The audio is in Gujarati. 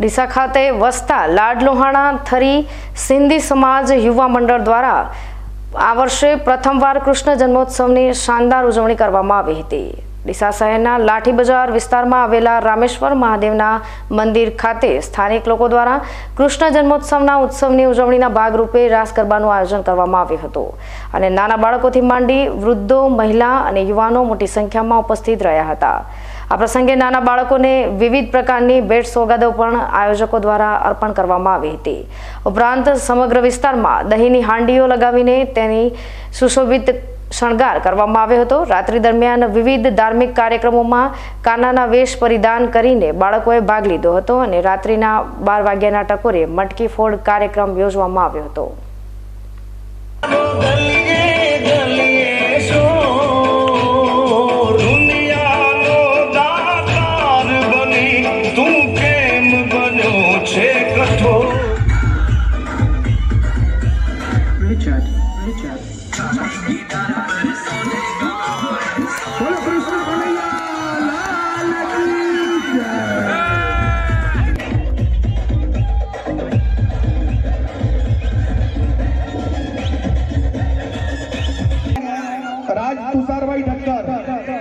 ડીસા ખાતે વસતા લાડ લોહાણા થરી સિંધી સમાજ યુવા મંડળ દ્વારા આ વર્ષે પ્રથમવાર કૃષ્ણ જન્મોત્સવની શાનદાર ઉજવણી કરવામાં આવી હતી. ડીસા શહેરના લાઠી બજાર વિસ્તારમાં આવેલા રામેશ્વર મહાદેવના મંદિર ખાતે સ્થાનિક લોકો દ્વારા કૃષ્ણ જન્મોત્સવના ઉત્સવની ઉજવણીના ભાગરૂપે રાસ ગરબાનું આયોજન કરવામાં આવ્યું હતું અને નાના બાળકોથી માંડી વૃદ્ધો, મહિલા અને યુવાનો મોટી સંખ્યામાં ઉપસ્થિત રહ્યા હતા. આ પ્રસંગે નાના બાળકોને વિવિધ પ્રકારની ભેટ સોગાદો પણ આયોજકો દ્વારા અર્પણ કરવામાં આવી હતી. ઉપરાંત સમગ્ર વિસ્તારમાં દહીંની હાંડીઓ લગાવીને તેની સુશોભિત શણગાર કરવામાં આવ્યો હતો. રાત્રિ દરમિયાન વિવિધ ધાર્મિક કાર્યક્રમોમાં કાનાના વેશ પરિધાન કરીને બાળકોએ ભાગ લીધો હતો અને રાત્રિના બાર વાગ્યાના ટકોરે મટકી ફોડ કાર્યક્રમ યોજવામાં આવ્યો હતો. राज तुषारबाई ढक्कर.